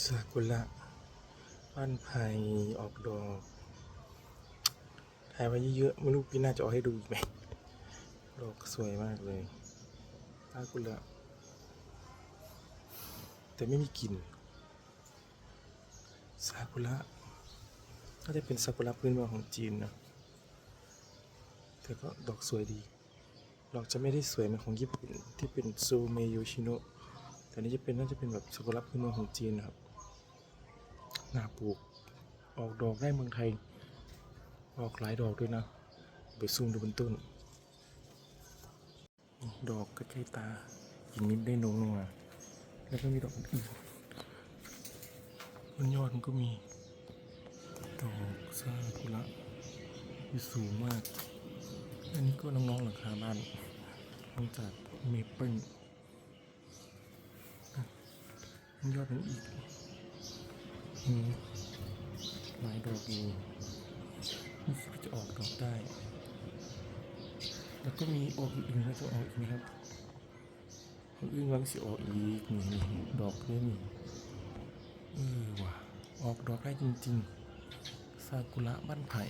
ซากุระบ้านไผ่ออกดอกถ่ายไว้เยอะๆไม่รู้ปีหน้าจะเอาให้ดูอีกไหมดอกสวยมากเลยซากุระแต่ไม่มีกลิ่นซากุระน่าจะเป็นซากุระพื้นเมืองของจีนนะแต่ก็ดอกสวยดี ดอกจะไม่ได้สวยเหมือนของญี่ปุ่นที่เป็นซูเมโยชิโนะ แต่นี่จะเป็นน่าจะเป็นแบบซากุระพื้นเมืองของจีนนะครับนาปลูกออกดอกได้เมืองไทย ออกหลายดอกด้วยนะ ไปซูมดูบนต้น ดอกใกล้ๆตาอีกนิดได้นงลงมาแล้วก็มีดอกอื่นบนยอดมันก็มี ดอกซากุระที่สูงมาก อันนี้ก็น้องๆหลังคาบ้านมาจากเมเปิลมัน ยอดมันอีกอืมหลายดอกอยู่นี่คิดว่าจะออกดอกได้ แล้วก็มีออกอื่นๆก็จะออกอีกนะครับออกอื่นวางสิออกอีกนี่ดอกเลยนี่เออว่ะออกดอกได้จริง ๆ ซากุระบ้านไผ่